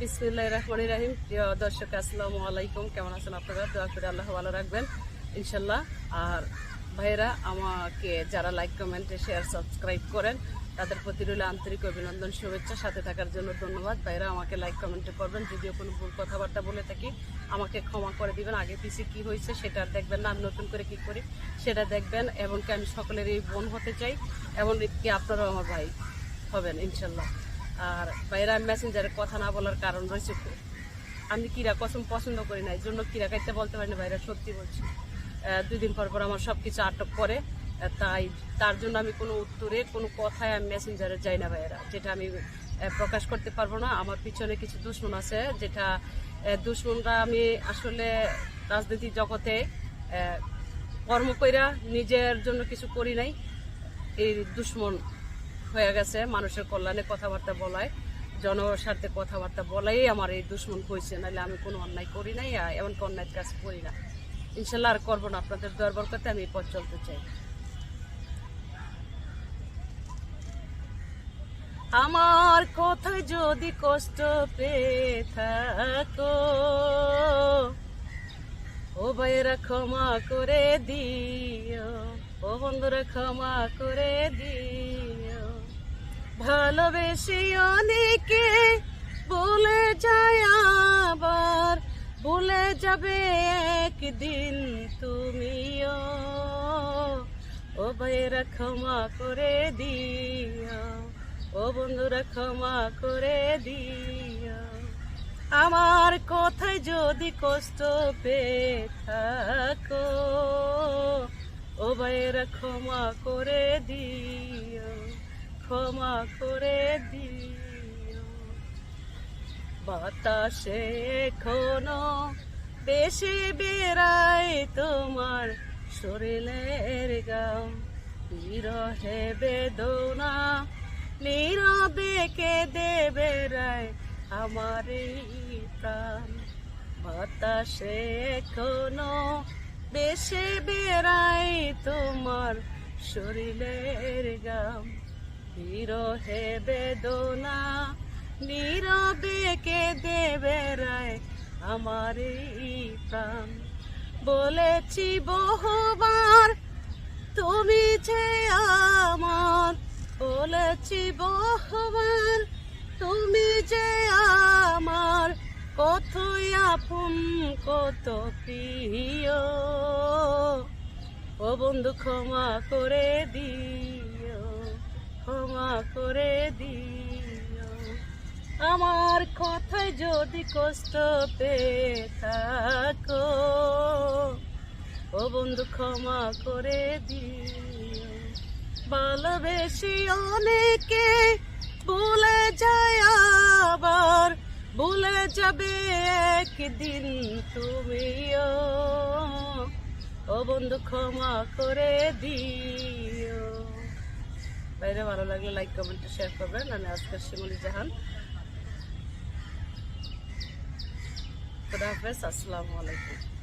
বিসমিল্লাহ রহমান রাহিম। প্রিয় দর্শক, আসসালামু আলাইকুম। কেমন আছেন আপনারা? দোয়া করে আল্লাহ ভালো রাখবেন ইনশাল্লাহ আর ভাইয়েরা, আমাকে যারা লাইক কমেন্ট শেয়ার সাবস্ক্রাইব করেন, তাদের প্রতি রইল আন্তরিক অভিনন্দন, শুভেচ্ছা। সাথে থাকার জন্য ধন্যবাদ। ভাইয়েরা, আমাকে লাইক কমেন্টে করবেন। যদিও কোনো ভুল কথাবার্তা বলে থাকি, আমাকে ক্ষমা করে দিবেন। আগে পিছিয়ে কি হয়েছে সেটা দেখবেন না। আমি নতুন করে কি করি সেটা দেখবেন। এবং কি আমি সকলেরই বোন হতে চাই। এবং কি আপনারাও আমার ভাই হবেন ইনশাল্লাহ আর বাইরে মেসেঞ্জারে কথা না বলার কারণ রয়েছে। আমি কিরা কসম পছন্দ করি না এই জন্য কিরা খাইতে বলতে পারি না, বাইরে সত্যি বলছি দুই দিন পর পর আমার সব কিছু আটক করে তাই তার জন্য আমি কোনো উত্তরে, কোনো কথায় আমি মেসেঞ্জারে যাই না ভাইয়েরা যেটা আমি প্রকাশ করতে পারব না, আমার পিছনে কিছু দুশ্মন আছে, যেটা দুশ্মনরা আমি আসলে রাজনীতি জগতে কর্ম কইরা নিজের জন্য কিছু করি নাই, এই দুশ্মন হয়ে গেছে, মানুষের কল্যাণে কথাবার্তা বলায়, জনস্বার্থে কথাবার্তা বলাই আমার এই দুশ্মন হয়েছে, নাহলে আমি কোনো অন্যায় করি নাই, আর এমনকি অন্যায় কাজ করি না। ইনশাল্লাহ আর করব না, আপনাদের দরবার করতে আমি পথ চলতে চাই। আমার কথায় যদি কষ্ট পেয়ে থাকো, ও ভাইয়েরা ক্ষমা করে দিও, ও বন্ধুরা ক্ষমা করে দিও। ভালোবেসে অনেকে বলে যায় আবার, ভুলে যাবে একদিন তুমিও। ও ভাইয়েরা ক্ষমা করে দিও, ও বন্ধুরা ক্ষমা করে দিও। আমার কথায় যদি কষ্ট পেয়ে থাকো, ও ভাইয়েরা ক্ষমা করে দিও। ক্ষমা করে দিও। বাতাসে এখনও বেশি বেড়ায় তোমার শরীরের গাম। বিরহে বেদনা নীরবে দেবে রায় আমার প্রাণ। বাতাসে এখনও বেশি বেড়ায় তোমার শরীরের গাম। বিরহে বেদনা, নীরবে কে দেবে রায়? আমার এই প্রাণ। বলেছি বহুবার, তুমি যে আমার। বলেছি বহুবার, তুমি যে আমার। কতই আপন, কত প্রিয়। ও বন্ধু, ক্ষমা করে ক্ষমা করে দিও। আমার কথায় যদি কষ্ট পেয়ে থাকো, ও বন্ধু ক্ষমা করে দিও। ভালোবেসি অনেকে ভুলে যায় আবার, ভুলে যাবে একদিন তুমিও। ও বন্ধু ক্ষমা করে দিও। বাইরে ভালো লাগলে লাইক কমেন্ট শেয়ার করবেন। আমি আজকের শিমুলি জাহান। খুদা হাফেজ, আসসালামু আলাইকুম।